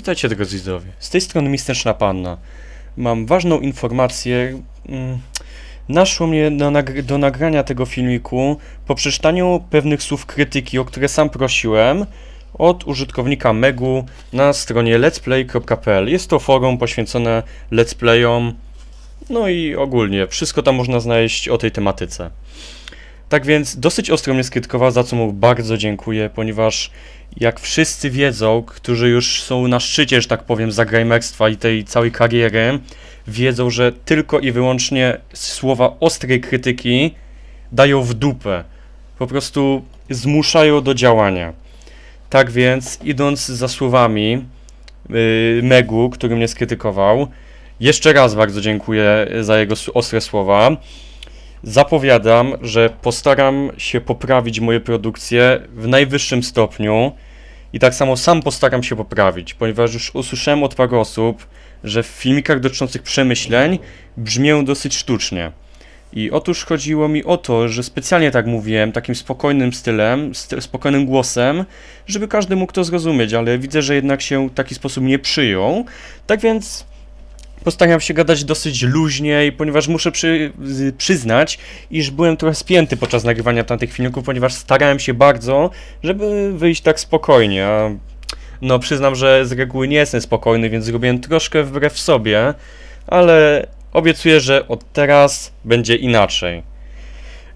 Witajcie drodzy widzowie. Z tej strony Mistyczna Panna. Mam ważną informację. Mm, Naszło mnie do, nagr- do nagrania tego filmiku po przeczytaniu pewnych słów krytyki, o które sam prosiłem, od użytkownika Megu na stronie let'splay.pl. Jest to forum poświęcone let's playom, no i ogólnie wszystko tam można znaleźć o tej tematyce. Tak więc dosyć ostro mnie skrytykował, za co mu bardzo dziękuję, ponieważ jak wszyscy wiedzą, którzy już są na szczycie, że tak powiem, zagrajmerstwa i tej całej kariery, wiedzą, że tylko i wyłącznie słowa ostrej krytyki dają w dupę. Po prostu zmuszają do działania. Tak więc, idąc za słowami yy, Megu, który mnie skrytykował, jeszcze raz bardzo dziękuję za jego ostre słowa. Zapowiadam, że postaram się poprawić moje produkcje w najwyższym stopniu i tak samo sam postaram się poprawić, ponieważ już usłyszałem od paru osób, że w filmikach dotyczących przemyśleń brzmią dosyć sztucznie. I otóż chodziło mi o to, że specjalnie tak mówiłem, takim spokojnym stylem, st- spokojnym głosem, żeby każdy mógł to zrozumieć, ale widzę, że jednak się w taki sposób nie przyjął. Tak więc postaram się gadać dosyć luźniej, ponieważ muszę przy, przyznać, iż byłem trochę spięty podczas nagrywania tamtych filmików, ponieważ starałem się bardzo, żeby wyjść tak spokojnie. A no, przyznam, że z reguły nie jestem spokojny, więc zrobiłem troszkę wbrew sobie, ale obiecuję, że od teraz będzie inaczej.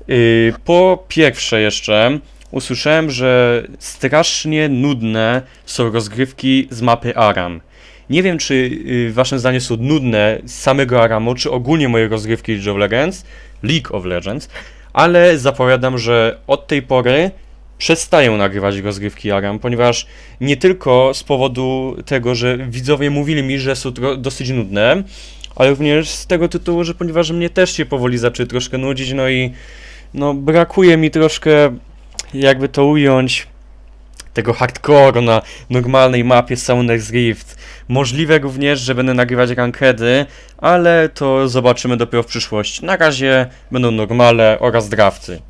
Yy, po pierwsze jeszcze usłyszałem, że strasznie nudne są rozgrywki z mapy Aram. Nie wiem, czy yy, waszym są nudne z samego Aramu, czy ogólnie moje rozgrywki League of Legends, League of Legends, ale zapowiadam, że od tej pory przestaję nagrywać rozgrywki Aram, ponieważ nie tylko z powodu tego, że widzowie mówili mi, że są dosyć nudne, ale również z tego tytułu, że ponieważ mnie też się powoli zaczęły troszkę nudzić, no i no brakuje mi troszkę, jakby to ująć, tego hardcore na normalnej mapie Summoner's Rift. Możliwe również, że będę nagrywać rankedy, ale to zobaczymy dopiero w przyszłości. Na razie będą normale oraz drafty.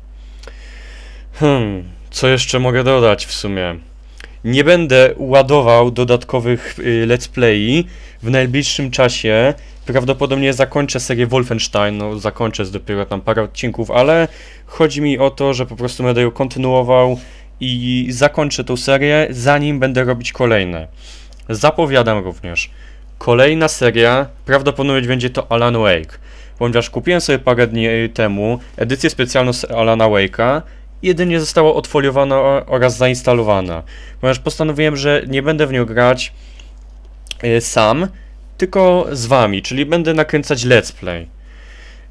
Hmm, co jeszcze mogę dodać w sumie? Nie będę ładował dodatkowych y, let's play w najbliższym czasie. Prawdopodobnie zakończę serię Wolfenstein, no zakończę jest dopiero tam parę odcinków, ale chodzi mi o to, że po prostu będę ją kontynuował i zakończę tą serię, zanim będę robić kolejne. Zapowiadam również, kolejna seria prawdopodobnie będzie to Alan Wake, ponieważ kupiłem sobie parę dni y, temu edycję specjalną z Alana Wake'a jedynie została odfoliowana oraz zainstalowana, ponieważ postanowiłem, że nie będę w nią grać y, sam, tylko z wami, czyli będę nakręcać let's play.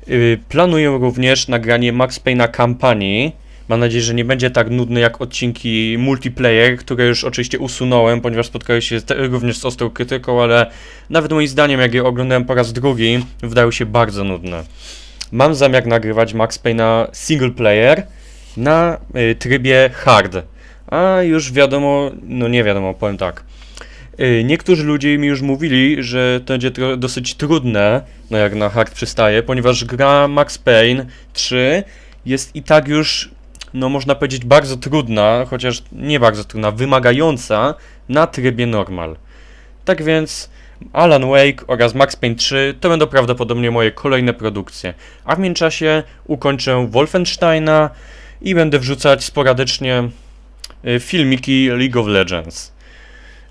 Y, Planuję również nagranie Max Payne'a kampanii. Mam nadzieję, że nie będzie tak nudny jak odcinki multiplayer, które już oczywiście usunąłem, ponieważ spotkały się również z ostrą krytyką, ale nawet moim zdaniem, jak je oglądałem po raz drugi, wydały się bardzo nudne. Mam zamiar nagrywać Max Payne'a single player na y, trybie hard. A już wiadomo, no nie wiadomo, powiem tak. Y, Niektórzy ludzie mi już mówili, że to będzie dosyć trudne, no jak na hard przystaje, ponieważ gra Max Payne 3 jest i tak już, no można powiedzieć, bardzo trudna, chociaż nie bardzo trudna, wymagająca na trybie normal. Tak więc Alan Wake oraz Max Payne 3 to będą prawdopodobnie moje kolejne produkcje. A w międzyczasie ukończę Wolfensteina i będę wrzucać sporadycznie y, filmiki League of Legends.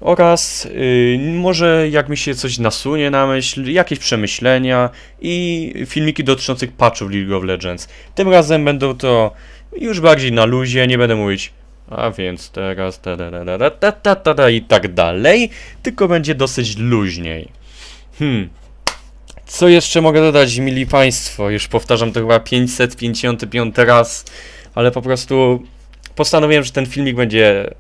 Oraz y, może jak mi się coś nasunie na myśl, jakieś przemyślenia i filmiki dotyczących patchów League of Legends. Tym razem będą to już bardziej na luzie, nie będę mówić. A więc teraz ta ta ta ta ta ta, ta, ta i tak dalej, tylko będzie dosyć luźniej. Hmm. Co jeszcze mogę dodać, mili Państwo? Już powtarzam to chyba 555 raz, ale po prostu postanowiłem, że ten filmik będzie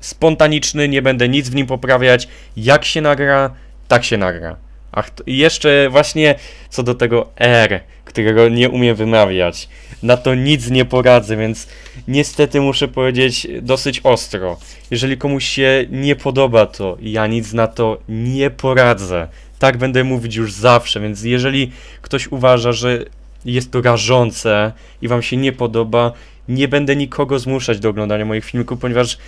spontaniczny, nie będę nic w nim poprawiać. Jak się nagra, tak się nagra. Ach, i jeszcze właśnie co do tego R, którego nie umiem wymawiać. Na to nic nie poradzę, więc niestety muszę powiedzieć dosyć ostro. Jeżeli komuś się nie podoba to, ja nic na to nie poradzę. Tak będę mówić już zawsze, więc jeżeli ktoś uważa, że jest to rażące i wam się nie podoba, nie będę nikogo zmuszać do oglądania moich filmików, ponieważ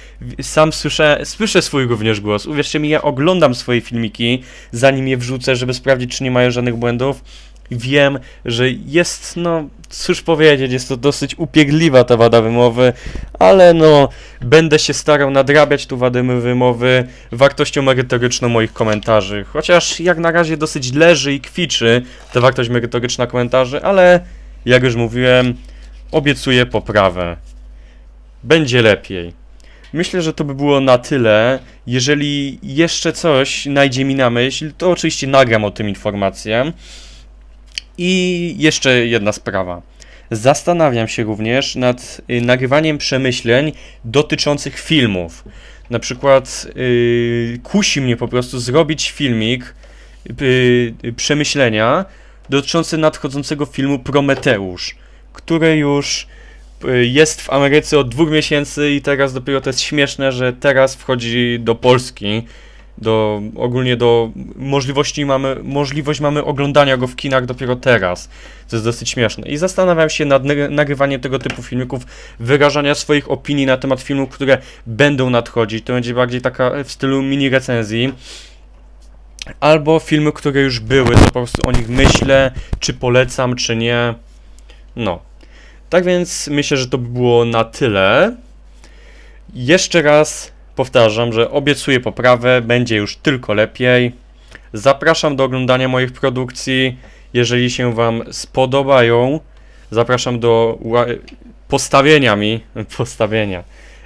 sam słyszę, słyszę swój również głos. Uwierzcie mi, ja oglądam swoje filmiki, zanim je wrzucę, żeby sprawdzić, czy nie mają żadnych błędów. Wiem, że jest, no, cóż powiedzieć, jest to dosyć upiegliwa ta wada wymowy, ale no, będę się starał nadrabiać tu wadę wymowy wartością merytoryczną moich komentarzy. Chociaż jak na razie dosyć leży i kwiczy ta wartość merytoryczna komentarzy, ale jak już mówiłem, obiecuję poprawę. Będzie lepiej. Myślę, że to by było na tyle. Jeżeli jeszcze coś najdzie mi na myśl, to oczywiście nagram o tym informację. I jeszcze jedna sprawa. Zastanawiam się również nad y, nagrywaniem przemyśleń dotyczących filmów. Na przykład y, kusi mnie po prostu zrobić filmik y, y, przemyślenia dotyczący nadchodzącego filmu Prometeusz, który już y, jest w Ameryce od dwóch miesięcy i teraz dopiero to jest śmieszne, że teraz wchodzi do Polski. Do, ogólnie do możliwości mamy, możliwość mamy oglądania go w kinach dopiero teraz. To jest dosyć śmieszne. I zastanawiam się nad nag- nagrywaniem tego typu filmików, wyrażania swoich opinii na temat filmów, które będą nadchodzić. To będzie bardziej taka w stylu mini recenzji. Albo filmy, które już były, to po prostu o nich myślę, czy polecam, czy nie. No. Tak więc myślę, że to by było na tyle. Jeszcze raz powtarzam, że obiecuję poprawę, będzie już tylko lepiej. Zapraszam do oglądania moich produkcji. Jeżeli się Wam spodobają, zapraszam do postawienia mi, postawienia,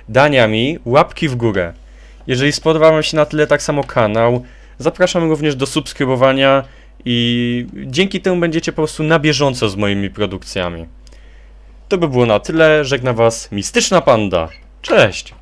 dania mi łapki w górę. Jeżeli spodobał Wam się na tyle tak samo kanał, zapraszam również do subskrybowania i dzięki temu będziecie po prostu na bieżąco z moimi produkcjami. To by było na tyle. Żegna Was Mistyczna Panda. Cześć!